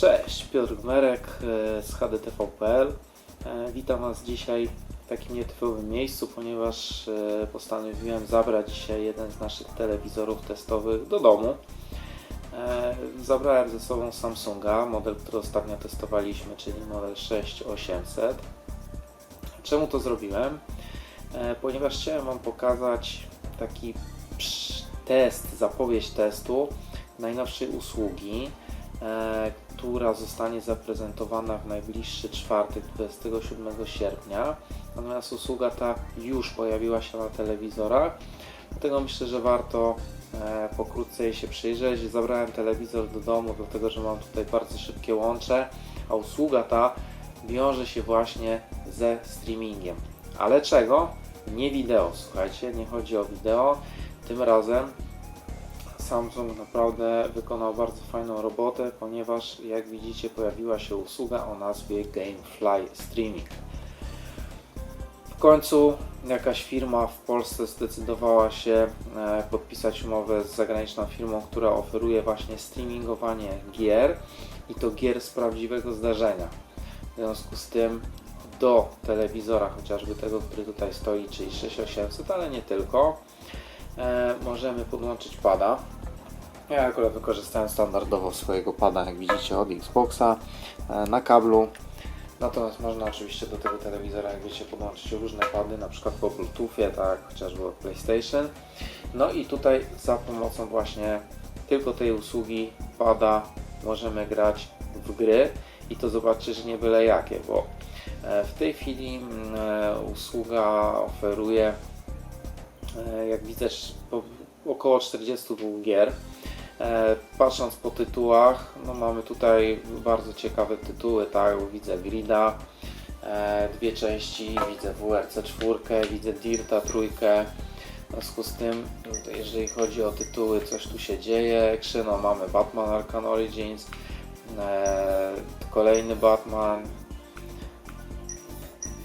Cześć, Piotr Gmerek e, z HDTV.pl. E, Witam Was dzisiaj w takim nietypowym miejscu, ponieważ e, postanowiłem zabrać dzisiaj jeden z naszych telewizorów testowych do domu. Zabrałem ze sobą Samsunga, model, który ostatnio testowaliśmy, czyli model 6800. Czemu to zrobiłem? Ponieważ chciałem Wam pokazać taki test, zapowiedź testu najnowszej usługi, która zostanie zaprezentowana w najbliższy czwartek, 27 sierpnia. Natomiast usługa ta już pojawiła się na telewizorach, dlatego myślę, że warto e, pokrótce jej się przyjrzeć. Zabrałem telewizor do domu, dlatego że mam tutaj bardzo szybkie łącze, a usługa ta wiąże się właśnie ze streamingiem. Ale czego? Nie wideo, słuchajcie, nie chodzi o wideo. Tym razem Samsung naprawdę wykonał bardzo fajną robotę, ponieważ jak widzicie pojawiła się usługa o nazwie Gamefly Streaming. W końcu jakaś firma w Polsce zdecydowała się e, podpisać umowę z zagraniczną firmą, która oferuje właśnie streamingowanie gier i to gier z prawdziwego zdarzenia. W związku z tym do telewizora, chociażby tego, który tutaj stoi, czyli 6800, ale nie tylko, e, możemy podłączyć pada. Ja akurat wykorzystałem standardowo swojego pada, jak widzicie, od Xboxa e, na kablu. Natomiast można oczywiście do tego telewizora, jak wiecie, podłączyć różne pady, na przykład po Bluetoothie, tak, chociażby od PlayStation. No i tutaj za pomocą właśnie tylko tej usługi pada możemy grać w gry i to zobaczcie, że nie byle jakie, bo e, w tej chwili mm, e, usługa oferuje, jak widzę, po- około 42 gier. E, Patrząc po tytułach, no mamy tutaj bardzo ciekawe tytuły, tak, widzę Grida, e, dwie części, widzę WRC 4, widzę Dirta trójkę. W związku z tym, tutaj jeżeli chodzi o tytuły, coś tu się dzieje. Krzyno mamy Batman Arkham Origins, e, kolejny Batman,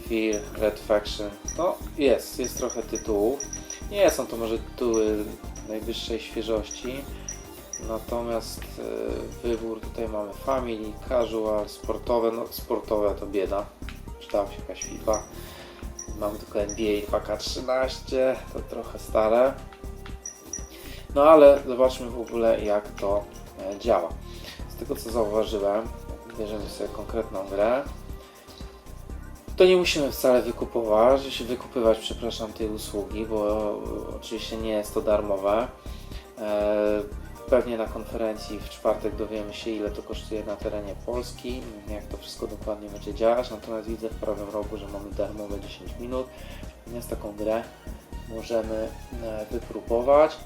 Fear, Red Faction. No jest, jest trochę tytułów. Nie są to może tytuły najwyższej świeżości. Natomiast e, wybór tutaj mamy family, casual, sportowe, no sportowe to bieda. Przydała się jakaś FIFA. Mamy tylko NBA 2K13, to trochę stare. No ale zobaczmy w ogóle jak to e, działa. Z tego co zauważyłem, bierzemy sobie konkretną grę, to nie musimy wcale wykupować, wykupywać, przepraszam, tej usługi, bo oczywiście nie jest to darmowe. Pewnie na konferencji w czwartek dowiemy się, ile to kosztuje na terenie Polski, jak to wszystko dokładnie będzie działać. Natomiast widzę w prawym rogu, że mamy darmowe 10 minut, więc taką grę możemy e, wypróbować.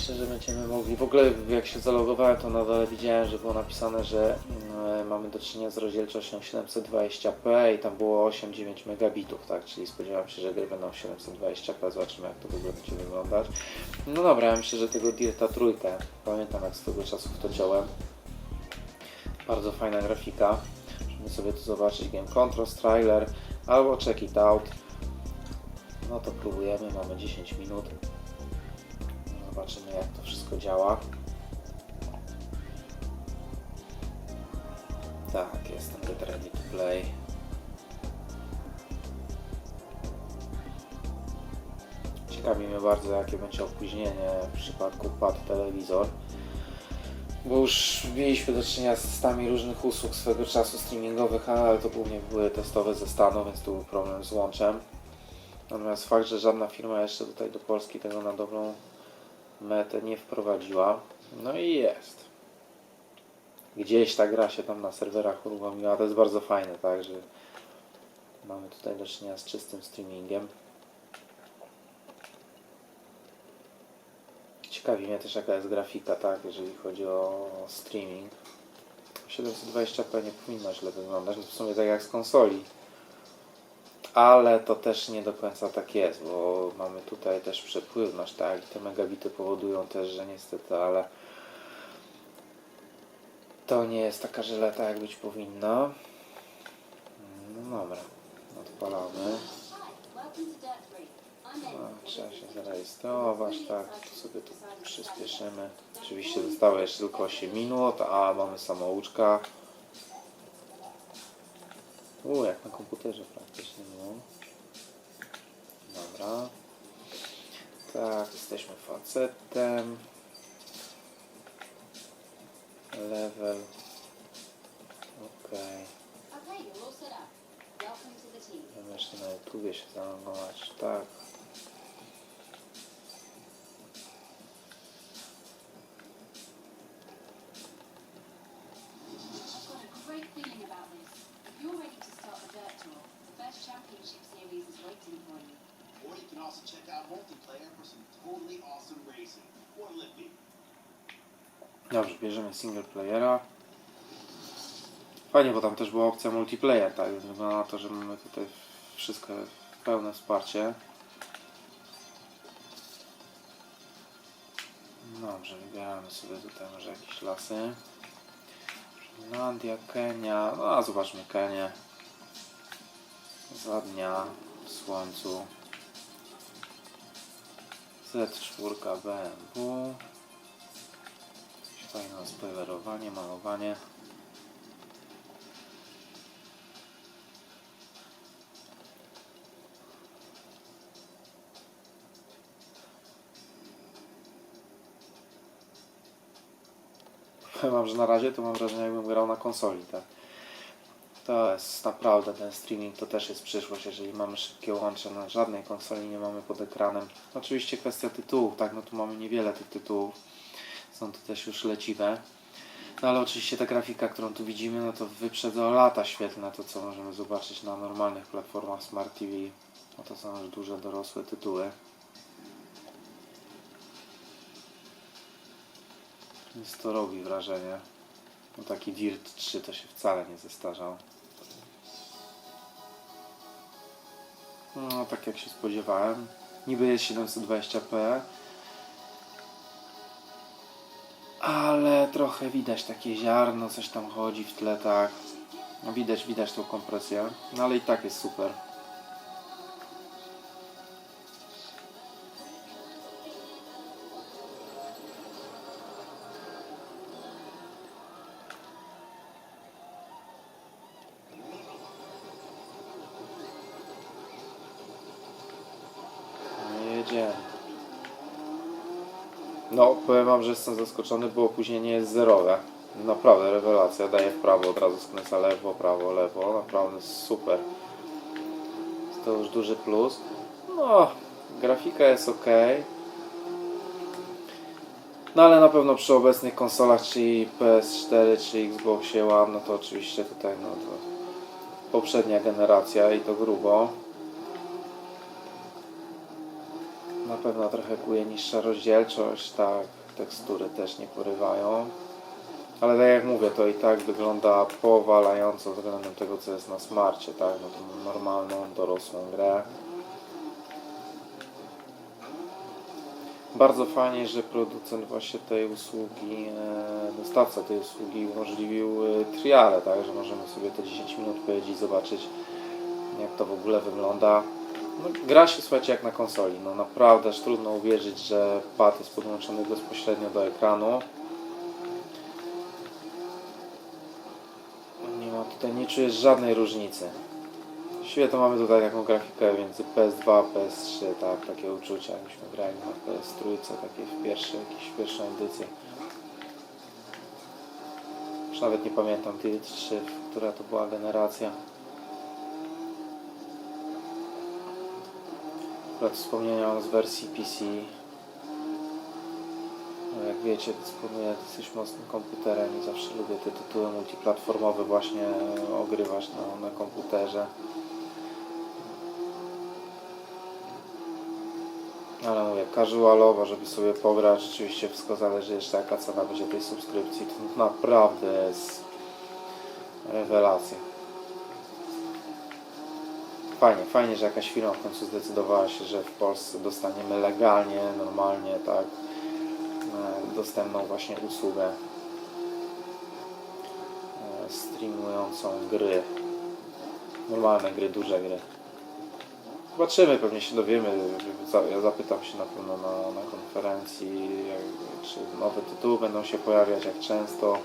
Myślę, że będziemy mogli. W ogóle jak się zalogowałem, to na dole widziałem, że było napisane, że mm, mamy do czynienia z rozdzielczością 720p i tam było 8-9 megabitów, tak? Czyli spodziewam się, że gry będą 720p. Zobaczymy, jak to w ogóle będzie wyglądać. No dobra, ja myślę, że tego Dirta trójkę. Pamiętam, jak swego czasu w to ciąłem. Bardzo fajna grafika. Możemy sobie tu zobaczyć Game Controls, trailer albo Check It Out. No to próbujemy, mamy 10 minut. Zobaczymy jak to wszystko działa. Tak, jestem get ready to play. Ciekawi mnie bardzo jakie będzie opóźnienie w przypadku pad telewizor. Bo już mieliśmy do czynienia z testami różnych usług swego czasu streamingowych, ale to głównie były testowe ze Stanu, więc tu był problem z łączem. Natomiast fakt, że żadna firma jeszcze tutaj do Polski tego na dobrą metę nie wprowadziła. No i jest. Gdzieś ta gra się tam na serwerach uruchomiła. To jest bardzo fajne, tak, że mamy tutaj do czynienia z czystym streamingiem. Ciekawi mnie też jaka jest grafika, tak, jeżeli chodzi o streaming. 720p nie powinno źle wyglądać, no w sumie tak jak z konsoli. Ale to też nie do końca tak jest, bo mamy tutaj też przepływność, tak, i te megabity powodują też, że niestety, ale to nie jest taka żeleta jak być powinno. No dobra, odpalamy. No, trzeba się zarejestrować, tak, to sobie tu przyspieszymy. Oczywiście zostało jeszcze tylko 8 minut, a mamy samouczka. U, jak na komputerze praktycznie, no. Dobra. Tak, jesteśmy facetem. Level. Okej. Okay, team. Możemy jeszcze na YouTubie się zalogować. Tak. Dobrze, bierzemy single playera. Fajnie, bo tam też była opcja multiplayer, tak? Więc Wygląda na to, że mamy tutaj wszystko pełne wsparcie. Dobrze, wybieramy sobie tutaj może jakieś lasy. Finlandia, Kenia. No a zobaczmy Kenię. Za dnia w słońcu. Z4 BMW. Fajne spoilerowanie, malowanie. Powiem wam, że na razie to mam wrażenie jakbym grał na konsoli, tak. To jest naprawdę ten streaming to też jest przyszłość, jeżeli mamy szybkie łącze, na żadnej konsoli nie mamy pod ekranem. Oczywiście kwestia tytułów, tak, no tu mamy niewiele tych tytułów. To też już leciwe. No ale oczywiście ta grafika, którą tu widzimy, no to wyprzedza lata świetlne to, co możemy zobaczyć na normalnych platformach Smart TV. No to są już duże, dorosłe tytuły. Więc to robi wrażenie. No taki Dirt 3 to się wcale nie zestarzał. No tak jak się spodziewałem. Niby jest 720p, ale trochę widać takie ziarno, coś tam chodzi w tle, tak. No widać, widać tą kompresję, no ale i tak jest super. No, powiem wam, że jestem zaskoczony, bo opóźnienie jest zerowe. Naprawdę, rewelacja. Daję w prawo, od razu skręca lewo, prawo, lewo. Naprawdę super. To już duży plus. No, grafika jest ok. No ale na pewno przy obecnych konsolach, czyli PS4 czy Xboxie One, no to oczywiście tutaj no to poprzednia generacja i to grubo. Na pewno trochę kuje niższa rozdzielczość, tak, tekstury też nie porywają. Ale tak jak mówię, to i tak wygląda powalająco względem tego, co jest na smarcie, tak, no to normalną, dorosłą grę. Bardzo fajnie, że producent właśnie tej usługi, e, dostawca tej usługi umożliwił e, triale, tak, że możemy sobie te 10 minut powiedzieć, zobaczyć jak to w ogóle wygląda. No, gra się słuchajcie jak na konsoli. No naprawdę aż trudno uwierzyć, że pad jest podłączony bezpośrednio do ekranu. Nie ma tutaj, nie czujesz żadnej różnicy. Świetnie mamy tutaj taką grafikę między PS2 PS3, tak, takie uczucia, jakbyśmy grali na PS3, takie w pierwszej, jakieś pierwszą edycję. Już nawet nie pamiętam 3, która to była generacja. Akurat wspomnienia z wersji PC. No jak wiecie, dysponuję dosyć mocnym komputerem i zawsze lubię te tytuły multiplatformowe właśnie ogrywać na, na komputerze. Ale mówię, casualowo, żeby sobie pograć, oczywiście wszystko zależy jeszcze jaka cena będzie tej subskrypcji. To naprawdę jest rewelacja. Fajnie, fajnie, że jakaś firma w końcu zdecydowała się, że w Polsce dostaniemy legalnie, normalnie, tak, e, dostępną właśnie usługę e, streamującą gry. Normalne gry, duże gry. Zobaczymy, pewnie się dowiemy. Ja zapytam się na pewno na, na konferencji, jak, czy nowe tytuły będą się pojawiać, jak często.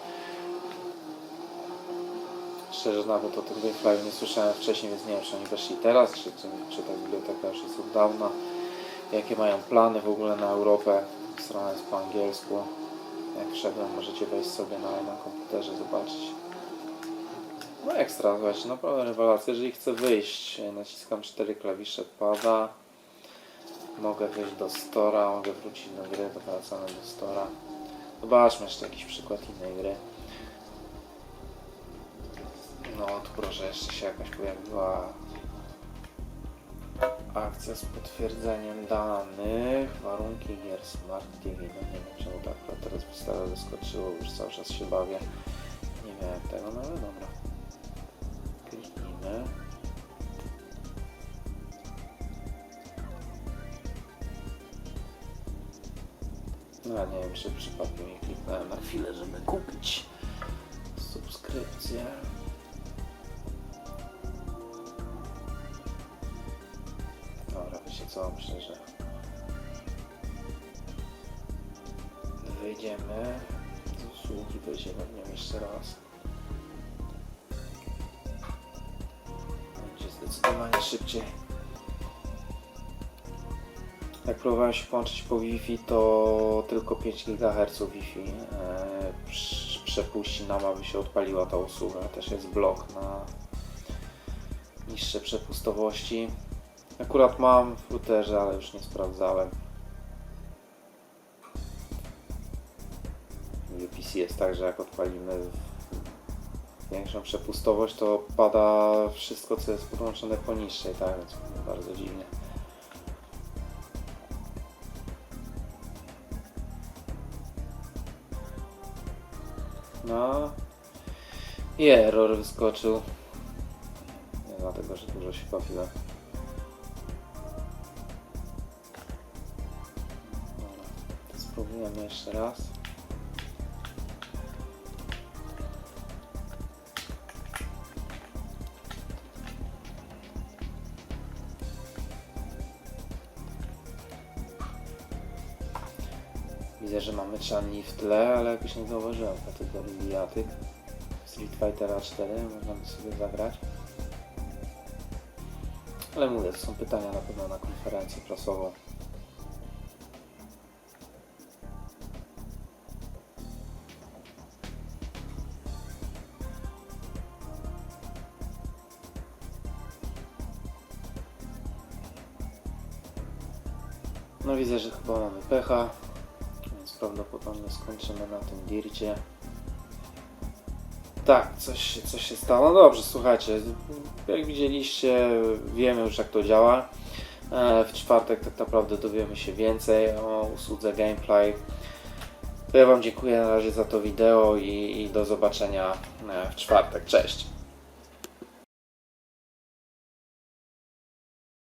Szczerze nawet o tym Gamefly nie słyszałem wcześniej, więc nie wiem, czy oni weszli teraz, czy, czy, czy ta biblioteka już jest od dawna. Jakie mają plany w ogóle na Europę. Strona jest po angielsku. Jak wszedłem, możecie wejść sobie na, na komputerze, zobaczyć. No ekstra, słuchajcie, naprawdę rewelacja. Jeżeli chcę wyjść, naciskam cztery klawisze pada. Mogę wyjść do Stora, mogę wrócić do gry, wracamy do Stora. Zobaczmy jeszcze jakiś przykład innej gry. No, tu proszę, jeszcze się jakaś pojawiła akcja z potwierdzeniem danych, warunki gier Smart TV. No nie wiem, czemu tak akurat teraz wystawę wyskoczyło, już cały czas się bawię. Nie miałem tego, no ale dobra. Kliknijmy. No ja nie wiem, czy przypadkiem nie kliknąłem na chwilę, żeby kupić subskrypcję. Że wyjdziemy z usługi, wejdziemy w nią jeszcze raz. Będzie zdecydowanie szybciej. Jak próbowałem się połączyć po Wi-Fi, to tylko 5 GHz Wi-Fi e, prz- przepuści nam, aby się odpaliła ta usługa. Też jest blok na niższe przepustowości. Akurat mam w routerze, ale już nie sprawdzałem. UPC jest tak, że jak odpalimy większą przepustowość, to pada wszystko, co jest podłączone poniższej, tak więc bardzo dziwnie. No i error wyskoczył. Nie dlatego, że dużo się bawiłem. Spróbujemy jeszcze raz. Widzę, że mamy Chun-Li w tle, ale jakoś nie zauważyłem kategorii bijatyk. Street Fightera 4 można sobie zagrać. Ale mówię, to są pytania na pewno na konferencję prasową. No widzę, że chyba mamy pecha, więc prawdopodobnie skończymy na tym dircie. Tak, coś, się- coś się stało. No dobrze, słuchajcie, jak widzieliście, wiemy już jak to działa. E, W czwartek tak naprawdę dowiemy się więcej o usłudze Gameplay. To ja Wam dziękuję na razie za to wideo i, i do zobaczenia e, w czwartek. Cześć!